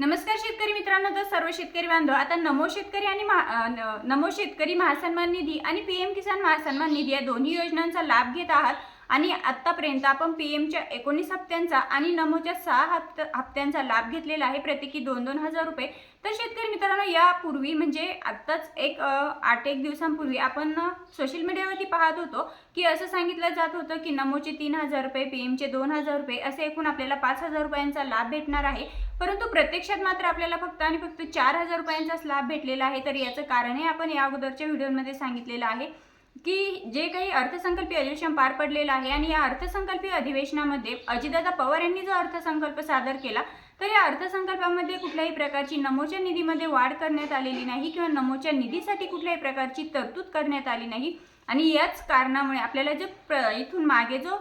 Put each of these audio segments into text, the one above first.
नमस्कार शेतकरी मित्रांनो तर सर्व शेतकरी बांधव आता नमो शेतकरी आणि महा- न- नमो शेतकरी महासन्मान निधी आणि पीएम किसान महासन्मान निधी या दोन्ही योजनांचा लाभ घेत आहात. आणि आत्तापर्यंत आपण पी एमच्या एकोणीस हप्त्यांचा आणि नमोच्या सहा हप्त हप्त्यांचा लाभ घेतलेला आहे. प्रत्येकी दोन दोन हजार रुपये. तर शेतकरी मित्रांनो यापूर्वी म्हणजे आत्ताच एक आठ एक दिवसांपूर्वी आपण सोशल मीडियावरती पाहत होतो की असं सांगितलं जात होतं की नमोचे तीन हजार रुपये पी एमचे दोन हजार रुपये असे एकूण आपल्याला पाच हजार रुपयांचा लाभ भेटणार आहे. परंतु प्रत्यक्षात मात्र आपल्याला फक्त आणि फक्त चार हजार रुपयांचाच लाभ भेटलेला आहे. तर याचं कारणही आपण या अगोदरच्या व्हिडिओमध्ये सांगितलेलं आहे. की जे काही अर्थसंकल्पीय अधिवेशन पार पडलेलं आहे आणि या अर्थसंकल्पीय अधिवेशनामध्ये अजितदादा पवार यांनी जो अर्थसंकल्प सादर केला तर या अर्थसंकल्पामध्ये कुठल्याही प्रकारची नमोच्या निधीमध्ये वाढ करण्यात आलेली नाही किंवा नमोच्या निधीसाठी कुठल्याही प्रकारची तरतूद करण्यात आली नाही. आणि याच कारणामुळे आपल्याला जे प्र इथून मागे जो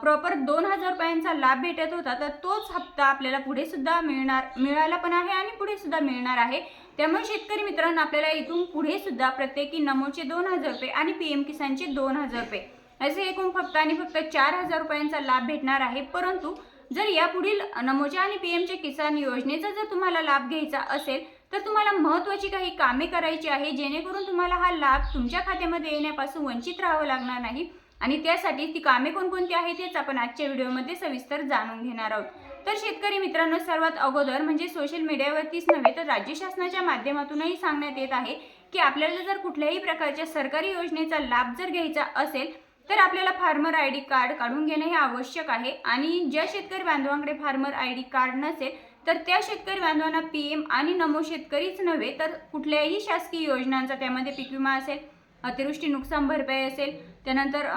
प्रॉपर दोन हजार रुपयांचा लाभ भेटत होता तर तोच हप्ता आपल्याला पुढे सुद्धा मिळणार मिळाला पण आहे आणि पुढे सुद्धा मिळणार आहे. त्यामुळे शेतकरी मित्रांनो आपल्याला इथून पुढे सुद्धा प्रत्येकी नमोचे दोन हजार रुपये आणि पी एम किसानचे दोन हजार रुपये असे एकूण फक्त आणि फक्त चार हजार रुपयांचा लाभ भेटणार आहे. परंतु जर यापुढील नमोच्या आणि पी एमच्या किसान योजनेचा जर तुम्हाला लाभ घ्यायचा असेल तर तुम्हाला महत्त्वाची काही कामे करायची आहे जेणेकरून तुम्हाला हा लाभ तुमच्या खात्यामध्ये येण्यापासून वंचित राहावं लागणार नाही. आणि त्यासाठी ती कामे कोणकोणती आहेत तेच आपण आजच्या व्हिडिओमध्ये सविस्तर जाणून घेणार आहोत. तर शेतकरी मित्रांनो सर्वात अगोदर म्हणजे सोशल मीडियावरतीच नव्हे तर राज्य शासनाच्या माध्यमातूनही सांगण्यात येत आहे की आपल्याला जर कुठल्याही प्रकारच्या सरकारी योजनेचा लाभ जर घ्यायचा असेल तर आपल्याला फार्मर आय डी कार्ड काढून घेणे हे आवश्यक आहे. आणि ज्या शेतकरी बांधवांकडे फार्मर आय डी कार्ड नसेल तर त्या शेतकरी बांधवांना पी एम आणि नमो शेतकरीच नव्हे तर कुठल्याही शासकीय योजनांचा त्यामध्ये पीक विमा असेल अतिवृष्टी नुकसान भरपाई असेल त्यानंतर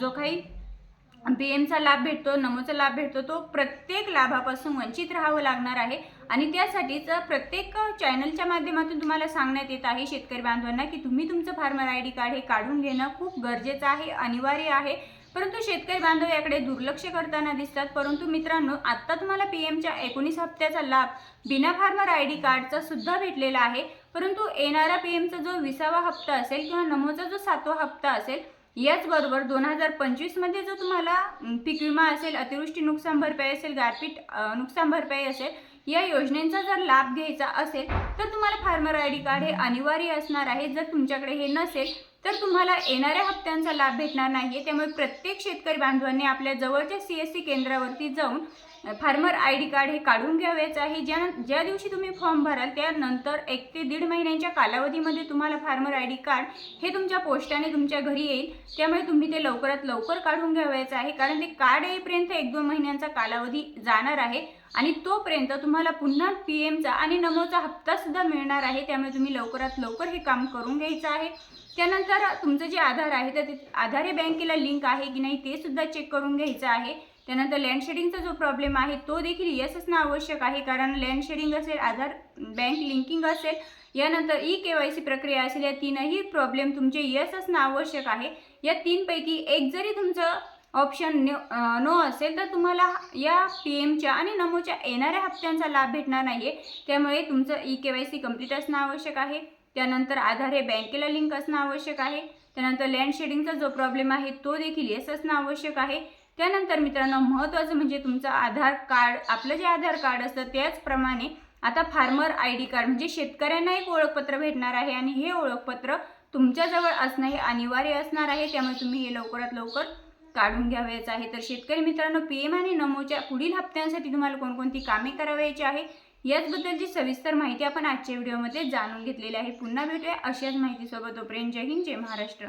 जो काही पी एमचा लाभ भेटतो नमोचा लाभ भेटतो तो प्रत्येक लाभापासून वंचित राहावं लागणार आहे. आणि त्यासाठीच प्रत्येक चॅनलच्या माध्यमातून तुम्हाला सांगण्यात येत आहे शेतकरी बांधवांना की तुम्ही तुमचं फार्मर आय डी कार्ड हे काढून घेणं खूप गरजेचं आहे अनिवार्य आहे. परंतु शेतकरी बांधव याकडे दुर्लक्ष करताना दिसतात. परंतु मित्रांनो आत्ता तुम्हाला पी एमच्या एकोणीस हप्त्याचा लाभ बिना फार्मर आय डी कार्डचा सुद्धा भेटलेला आहे. परंतु येणारा पी एमचा जो विसावा हप्ता असेल किंवा नमोचा जो सातवा हप्ता असेल याचबरोबर दोन हजार पंचवीसमध्ये जो तुम्हाला पीक विमा असेल अतिवृष्टी नुकसान भरपाई असेल गारपीट नुकसान भरपाई असेल या योजनेचा जर लाभ घ्यायचा असेल तर तुम्हाला फार्मर आय डी कार्ड हे अनिवार्य असणार आहे. जर तुमच्याकडे हे नसेल तर तुम्हाला येणाऱ्या हप्त्यांचा लाभ भेटणार नाही. त्यामुळे प्रत्येक शेतकरी बांधवांनी आपल्या जवळच्या सी एस सी केंद्रावरती जाऊन फार्मर आय डी कार्ड हे काढून घ्यावेच आहे. ज्या ज्या दिवशी तुम्ही फॉर्म भराल त्यानंतर एक ते दीड महिन्यांच्या कालावधीमध्ये तुम्हाला फार्मर आय डी कार्ड हे तुमच्या पोस्टाने तुमच्या घरी येईल. त्यामुळे तुम्ही ते लवकरात लवकर काढून घ्यावायचं आहे. कारण ते कार्ड येईपर्यंत एक दोन महिन्यांचा कालावधी जाणार आहे आणि तोपर्यंत तुम्हाला पुन्हा पी एमचा आणि नमोचा हप्तासुद्धा मिळणार आहे. त्यामुळे तुम्ही लवकरात लवकर हे काम करून घ्यायचं आहे. त्यानंतर तुमचं जे आधार आहे तर आधार हे बँकेला लिंक आहे की नाही ते सुद्धा चेक करून घ्यायचं आहे. त्यानंतर लँड शेडिंगचा जो प्रॉब्लेम आहे तो देखील येस असणं आवश्यक आहे कारण लँड शेडिंग असेल आधार बँक लिंकिंग असेल यानंतर ई के वाय सी प्रक्रिया असेल या तीनही प्रॉब्लेम तुमचे यस असणं आवश्यक आहे. या तीनपैकी एक जरी तुमचं ऑप्शन नो असेल तर तुम्हाला या पी एमच्या आणि नमोच्या येणाऱ्या हप्त्यांचा लाभ भेटणार नाही आहे त्यामुळे तुमचं E K Y C complete असणं आवश्यक आहे. त्यानंतर आधार हे बँकेला लिंक असणं आवश्यक आहे. त्यानंतर लँड शेडिंगचा जो प्रॉब्लेम आहे तो देखील येस असणं आवश्यक आहे. त्यानंतर मित्रांनो महत्त्वाचं म्हणजे तुमचं आधार कार्ड आपलं जे आधार कार्ड असतं त्याचप्रमाणे आता फार्मर आय डी कार्ड म्हणजे शेतकऱ्यांना एक ओळखपत्र भेटणार आहे आणि हे ओळखपत्र तुमच्याजवळ असणं हे अनिवार्य असणार आहे. त्यामुळे तुम्ही हे लवकरात लवकर काढून घ्यावयाचं आहे. तर शेतकरी मित्रांनो पी एम आणि नमोच्या पुढील हप्त्यांसाठी तुम्हाला कोणकोणती कामे करावयाची आहे? याचबद्दलची सविस्तर माहिती आपण आजच्या व्हिडिओमध्ये जाणून घेतलेली आहे पुन्हा भेटूया अशाच माहितीसोबत. तोपर्यंत जय हिंद जय महाराष्ट्र.